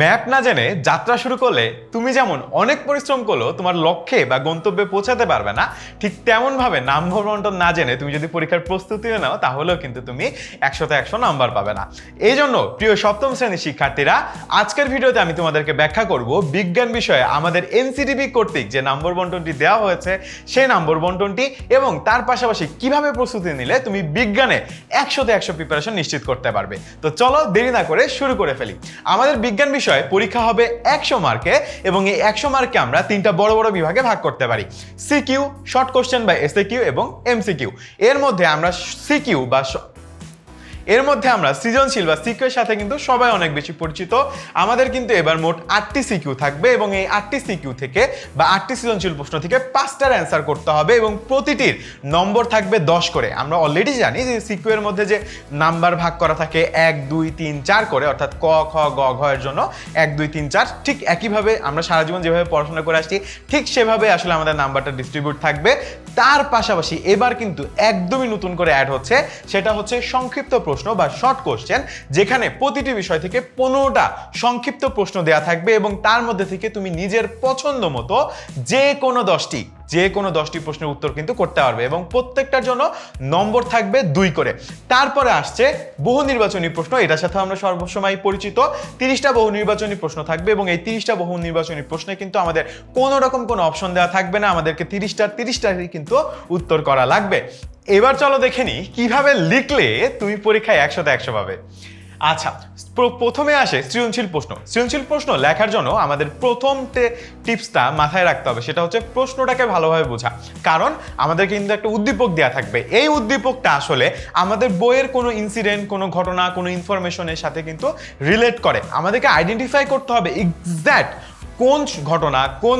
Map না জেনে যাত্রা শুরু করলে তুমি যেমন অনেক পরিশ্রম করল তোমার লক্ষ্যে বা গন্তব্যে পৌঁছাতে পারবে না, ঠিক তেমনভাবে নাম্বার বন্টন না জেনে তুমি যদি পরীক্ষার প্রস্তুতিও নাও, তাহলেও কিন্তু তুমি একশোতে একশো নাম্বার পাবে না। এই জন্য প্রিয় সপ্তম শ্রেণির শিক্ষার্থীরা, আজকের ভিডিওতে আমি তোমাদেরকে ব্যাখ্যা করব বিজ্ঞান বিষয়ে আমাদের এনসিটিভি কর্তৃক যে নম্বর বন্টনটি দেওয়া হয়েছে, সেই নম্বর বন্টনটি এবং তার পাশাপাশি কীভাবে প্রস্তুতি নিলে তুমি বিজ্ঞানে একশোতে একশো প্রিপারেশন নিশ্চিত করতে পারবে। তো চলো দেরি না করে শুরু করে ফেলি। আমাদের বিজ্ঞান বিষয়ে পরীক্ষা হবে একশো মার্কে এবং এই একশো মার্কে আমরা তিনটা বড় বড় বিভাগে ভাগ করতে পারি। সিকিউ শর্ট কোশ্চেন বা এসএ কিউ এবং এমসিকিউ এর মধ্যে আমরা সিকিউ বা এর মধ্যে আমরা সৃজনশীল বা সিকিউর সাথে কিন্তু সবাই অনেক বেশি পরিচিত। আমাদের কিন্তু এবার মোট আটটি সিকিউ থাকবে এবং এই আটটি সিকিউ থেকে বা আটটি সৃজনশীল প্রশ্ন থেকে পাঁচটার অ্যান্সার করতে হবে এবং প্রতিটির নম্বর থাকবে দশ করে। আমরা অলরেডি জানি যে সিকিউ এর মধ্যে যে নাম্বার ভাগ করা থাকে এক, দুই, তিন, চার করে, অর্থাৎ ক, খ, গ, ঘ এর জন্য এক, দুই, তিন, চার, ঠিক একইভাবে আমরা সারা জীবন যেভাবে পড়াশোনা করে আসছি, ঠিক সেভাবে আসলে আমাদের নাম্বারটা ডিস্ট্রিবিউট থাকবে। তার পাশাপাশি এবার কিন্তু একদমই নতুন করে অ্যাড হচ্ছে, সেটা হচ্ছে সংক্ষিপ্ত প্রশ্ন বা শর্ট কোশ্চেন যেখানে প্রতিটি বিষয় থেকে পনেরোটা সংক্ষিপ্ত প্রশ্ন দেওয়া থাকবে এবং তার মধ্যে থেকে তুমি নিজের পছন্দ মতো যে কোনো দশটি যে কোনো দশটি প্রশ্নের উত্তর কিন্তু করতে পারবে এবং প্রত্যেকটার জন্য নম্বর থাকবে দুই করে। তারপরে আসছে বহু নির্বাচনী প্রশ্ন, এটার সাথে আমরা সর্বসময় পরিচিত। তিরিশটা বহু নির্বাচনী প্রশ্ন থাকবে এবং এই তিরিশটা বহু নির্বাচনী প্রশ্নে কিন্তু আমাদের কোনো রকম কোনো অপশন দেওয়া থাকবে না, আমাদেরকে তিরিশটার তিরিশটারই কিন্তু উত্তর করা লাগবে। এবার চলো দেখে নিই, কীভাবে লিখলে তুমি পরীক্ষায় একশোতে একশো পাবে? আচ্ছা প্রথমে আসে সৃজনশীল প্রশ্ন। সৃজনশীল প্রশ্ন লেখার জন্য আমাদের প্রথম টিপসটা মাথায় রাখতে হবে, সেটা হচ্ছে প্রশ্নটাকে ভালোভাবে বোঝা। কারণ আমাদের কিন্তু একটা উদ্দীপক দেওয়া থাকবে। এই উদ্দীপকটা আসলে আমাদের বইয়ের কোনো ইনসিডেন্ট কোনো ঘটনা, কোনো ইনফরমেশনের সাথে কিন্তু রিলেট করে। আমাদেরকে আইডেন্টিফাই করতে হবে এক্স্যাক্ট কোন ঘটনা, কোন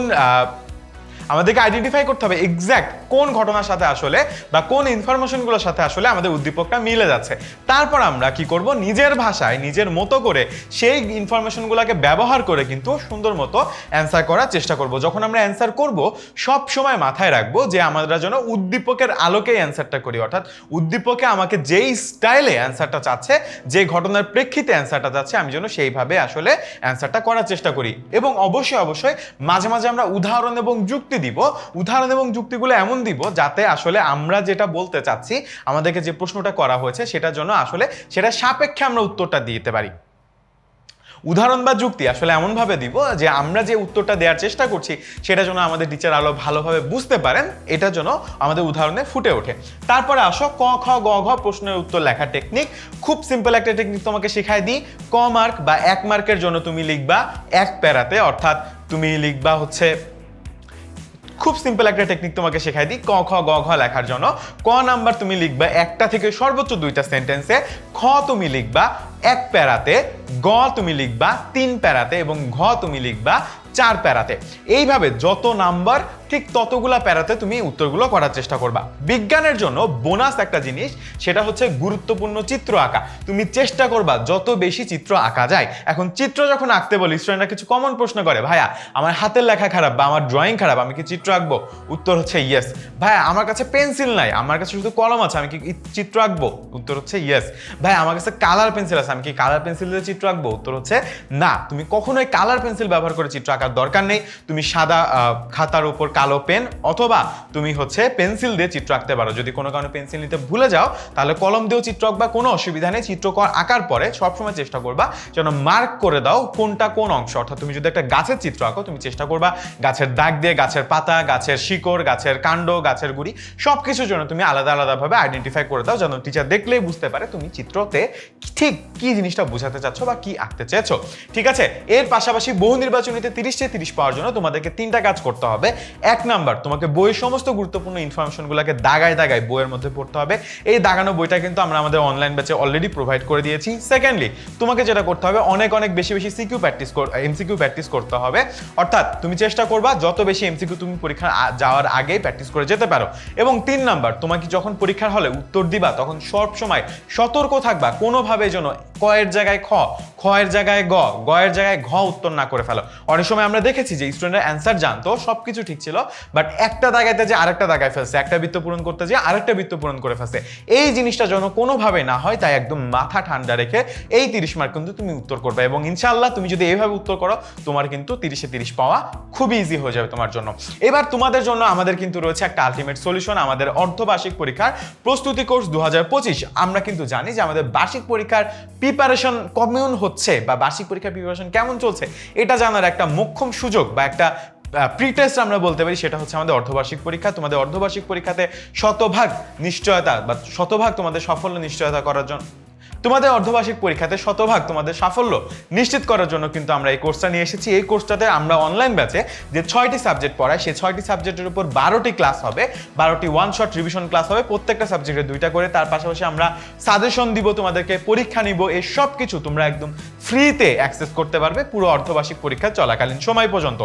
আমাদেরকে আইডেন্টিফাই করতে হবে এক্স্যাক্ট কোন ঘটনার সাথে আসলে বা কোন ইনফরমেশনগুলোর সাথে আসলে আমাদের উদ্দীপকটা মিলে যাচ্ছে। তারপর আমরা কি করব? নিজের ভাষায়, নিজের মতো করে সেই ইনফরমেশনগুলোকে ব্যবহার করে কিন্তু সুন্দর মতো অ্যান্সার করার চেষ্টা করব। যখন আমরা অ্যান্সার করব, সব সময় মাথায় রাখব যে আমরা যেন উদ্দীপকের আলোকেই অ্যান্সারটা করি। অর্থাৎ উদ্দীপকে আমাকে যেই স্টাইলে অ্যান্সারটা চাচ্ছে, যে ঘটনার প্রেক্ষিতে অ্যান্সারটা চাচ্ছে, আমি যেন সেইভাবে আসলে অ্যান্সারটা করার চেষ্টা করি। এবং অবশ্যই অবশ্যই মাঝে মাঝে আমরা উদাহরণ এবং যুক্তি দিব। উদাহরণ এবং যুক্তিগুলো এমন দিব যাতে আসলে আমরা যেটা বলতে চাচ্ছি, আমাদেরকে যে প্রশ্নটা করা হয়েছে সেটার জন্য আসলে সেটা সাপেক্ষে আমরা উত্তরটা দিতে পারি। উদাহরণ বা যুক্তি আসলে এমনভাবে দিব যে আমরা যে উত্তরটা দেওয়ার চেষ্টা করছি, সেটা যেন আমাদের টিচার আলো ভালোভাবে বুঝতে পারেন, এটা যেন আমাদের উদাহরণে ফুটে ওঠে। তারপরে আসো, ক, খ, গ, ঘ প্রশ্নের উত্তর লেখার টেকনিক খুব সিম্পল একটা টেকনিক তোমাকে শেখাই দিই। ক মার্ক বা এক মার্কের জন্য তুমি লিখবা এক প্যারাতে, অর্থাৎ তুমি লিখবা হচ্ছে খুব সিম্পল একটা টেকনিক তোমাকে শেখাই দিই, ক, খ, গ, ঘ লেখার জন্য। ক নাম্বার তুমি লিখবা একটা থেকে সর্বোচ্চ দুইটা সেন্টেন্সে খ তুমি লিখবা এক প্যারাতে, গ তুমি লিখবা তিন প্যারাতে এবং ঘ তুমি লিখবা চার প্যারাতে। এইভাবে যত নাম্বার ঠিক ততগুলা প্যারাতে তুমি উত্তরগুলো করার চেষ্টা করবা। বিজ্ঞানের জন্য বোনাস একটা জিনিস, সেটা হচ্ছে গুরুত্বপূর্ণ চিত্র আঁকা। তুমি চেষ্টা করবা যত বেশি চিত্র আঁকা যায়। এখন চিত্র যখন আঁকতে বলি স্টুডেন্টরা কিছু কমন প্রশ্ন করে, ভাইয়া, আমার হাতের লেখা খারাপ বা আমার ড্রয়িং খারাপ, আমি কি চিত্র আঁকবো? উত্তর হচ্ছে ইয়েস ভাইয়া, আমার কাছে পেন্সিল নাই, আমার কাছে শুধু কলম আছে, আমি কি চিত্র আঁকবো? উত্তর হচ্ছে ইয়েস ভাই আমার কাছে কালার পেন্সিল আছে, আমি কি কালার পেন্সিল দিয়ে চিত্র আঁকবো? উত্তর হচ্ছে না। তুমি কখনোই কালার পেন্সিল ব্যবহার করে চিত্র আঁকার দরকার নেই। তুমি সাদা খাতার উপর কালো পেন অথবা তুমি হচ্ছে পেন্সিল দিয়ে চিত্র আঁকতে পারো। যদি কোনো কারণে পেন্সিল নিতে ভুলে যাও, তাহলে কলম দিয়েও চিত্র আঁকবা, কোনো অসুবিধা নেই। চিত্র আঁকার পরে সবসময় চেষ্টা করবা যেন মার্ক করে দাও কোনটা কোন অংশ। অর্থাৎ তুমি যদি একটা গাছের চিত্র আঁকো, তুমি চেষ্টা করবা গাছের দাগ দিয়ে, গাছের পাতা, গাছের শিকড়, গাছের কাণ্ড, গাছের গুড়ি সব কিছুর জন্য তুমি আলাদা আলাদাভাবে আইডেন্টিফাই করে দাও যেন টিচার দেখলেই বুঝতে পারে তুমি চিত্রতে ঠিক কি জিনিসটা বোঝাতে চাচ্ছ বা কি আঁকতে চেয়েছো। ঠিক আছে? এর পাশাপাশি বহু নির্বাচনীতে তিরিশে তিরিশ পাওয়ার জন্য তোমাদেরকে তিনটা কাজ করতে হবে। এক নাম্বার, তোমাকে বইয়ের সমস্ত গুরুত্বপূর্ণ ইনফরমেশনগুলোকে দাগায় দাগায় বইয়ের মধ্যে পড়তে হবে। এই দাগানো বইটা কিন্তু আমরা আমাদের অনলাইন ব্যাচে অলরেডি প্রোভাইড করে দিয়েছি। সেকেন্ডলি তোমাকে যেটা করতে হবে, অনেক অনেক বেশি বেশি সিকিউ প্র্যাকটিস এমসিকিউ প্র্যাকটিস করতে হবে। অর্থাৎ তুমি চেষ্টা করবা, যত বেশি এমসিকিউ তুমি পরীক্ষা যাওয়ার আগেই প্র্যাকটিস করে যেতে পারো। এবং তিন নাম্বার তোমাকে যখন পরীক্ষার হলে উত্তর দিবা, তখন সব সময় সতর্ক থাকবা কোনোভাবে যেন কয়ের জায়গায় খ, খয়ের জায়গায় গ, গয়ের জায়গায় ঘ উত্তর না করে ফেলো। অনেক সময় আমরা দেখেছি যে স্টুডেন্টরা অ্যান্সার জানতো সব কিছু ঠিক ছিল ছিল বাট একটা দাগাইতে যে আরেকটা দাগায় ফেলছে, একটা বৃত্ত পূরণ করতে যে আরেকটা বৃত্ত পূরণ করে ফেলছে। এই জিনিসটা যেন কোনোভাবে না হয়, তাই একদম মাথা ঠান্ডা রেখে এই তিরিশ মার্ক কিন্তু তুমি উত্তর করবে এবং ইনশাল্লাহ তুমি যদি এইভাবে উত্তর করো, তোমার কিন্তু তিরিশে তিরিশ পাওয়া খুবই ইজি হয়ে যাবে তোমার জন্য। এবার তোমাদের জন্য আমাদের কিন্তু রয়েছে একটা আলটিমেট সলিউশন আমাদের অর্ধবার্ষিক পরীক্ষার প্রস্তুতি কোর্স দু হাজার পঁচিশ। আমরা কিন্তু জানি যে আমাদের বার্ষিক পরীক্ষার প্রিপারেশন কেমন হচ্ছে বা বার্ষিক পরীক্ষার প্রিপারেশন কেমন চলছে, এটা জানার একটা মোক্ষম সুযোগ বা একটা প্রি টেস্ট আমরা বলতে পারি, সেটা হচ্ছে আমাদের অর্ধবার্ষিক পরীক্ষা। তোমাদের অর্ধবার্ষিক পরীক্ষাতে শতভাগ নিশ্চয়তা বা শতভাগ তোমাদের সাফল্য নিশ্চয়তা করার জন্য তোমাদের অর্ধবার্ষিক পরীক্ষাতে শতভাগ তোমাদের সাফল্য নিশ্চিত করার জন্য কিন্তু আমরা এই কোর্সটা নিয়ে এসেছি। এই কোর্সটাতে আমরা অনলাইন ব্যাচে যে ছয়টি সাবজেক্ট পড়াই সেই ছয়টি সাবজেক্টের উপর বারোটি ক্লাস হবে, বারোটি ওয়ান শট রিভিশন ক্লাস হবে, প্রত্যেকটা সাবজেক্টে দুইটা করে। তার পাশাপাশি আমরা সাজেশন দিব, তোমাদেরকে পরীক্ষা নিব, এই সব কিছু তোমরা একদম ফ্রিতে অ্যাক্সেস করতে পারবে পুরো অর্ধবার্ষিক পরীক্ষা চলাকালীন সময় পর্যন্ত।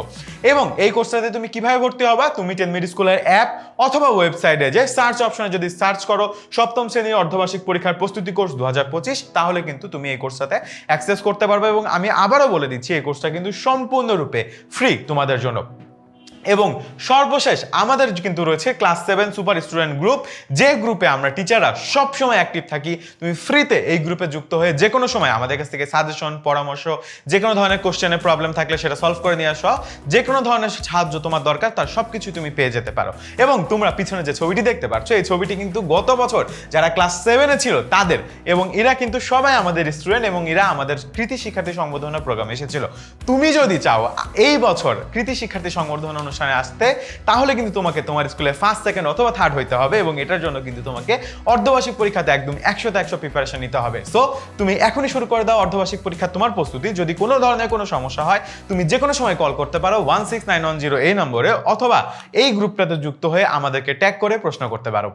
এবং এই কোর্সটাতে তুমি কীভাবে ভর্তি হবা? তুমি টেনমিড স্কুলের অ্যাপ অথবা ওয়েবসাইটে যে সার্চ অপশনে যদি সার্চ করো, সপ্তম শ্রেণির অর্ধবার্ষিক পরীক্ষার প্রস্তুতি কোর্স দু হাজার পঁচিশ তাহলে কিন্তু তুমি এই কোর্সটাতে অ্যাক্সেস করতে পারবে এবং আমি আবারও বলে দিচ্ছি, এই কোর্সটা কিন্তু সম্পূর্ণরূপে ফ্রি তোমাদের জন্য। এবং সর্বশেষ আমাদের কিন্তু রয়েছে class seven super student group যে গ্রুপে আমরা টিচাররা সবসময় অ্যাক্টিভ থাকি, তুমি ফ্রিতে এই গ্রুপে যুক্ত হয়ে যে কোনো সময় আমাদের কাছ থেকে সাজেশন পরামর্শ, যে কোনো ধরনের কোশ্চেনের প্রবলেম থাকলে সেটা সলভ করে নিয়ে আসো। যে কোনো ধরনের সাহায্য তোমার দরকার, তার সব কিছু তুমি পেয়ে যেতে পারো। এবং তোমরা পিছনে যে ছবিটি দেখতে পাচ্ছ এই ছবিটি কিন্তু গত বছর যারা ক্লাস সেভেনে ছিল তাদের এবং এরা কিন্তু সবাই আমাদের স্টুডেন্ট এবং এরা আমাদের কৃতি শিক্ষার্থী সংবর্ধনা প্রোগ্রামে এসেছিল। তুমি যদি চাও, এই বছর কৃতি শিক্ষার্থী সংবর্ধনা অনুষ্ঠানে আসতে, তাহলে কিন্তু তোমাকে তোমার স্কুলে ফার্স্ট সেকেন্ড অথবা থার্ড হইতে হবে এবং এটার জন্য কিন্তু তোমাকে অর্ধবার্ষিক পরীক্ষাতে একদম একশোতে একশো প্রিপারেশন নিতে হবে। সো তুমি এখনই শুরু করে দাও অর্ধবার্ষিক পরীক্ষা তোমার প্রস্তুতি। যদি কোনো ধরনের কোনো সমস্যা হয়, তুমি যে কোনো সময় কল করতে পারো one six nine one zero এই নম্বরে অথবা এই গ্রুপটাতে যুক্ত হয়ে আমাদেরকে ট্যাগ করে প্রশ্ন করতে পারো।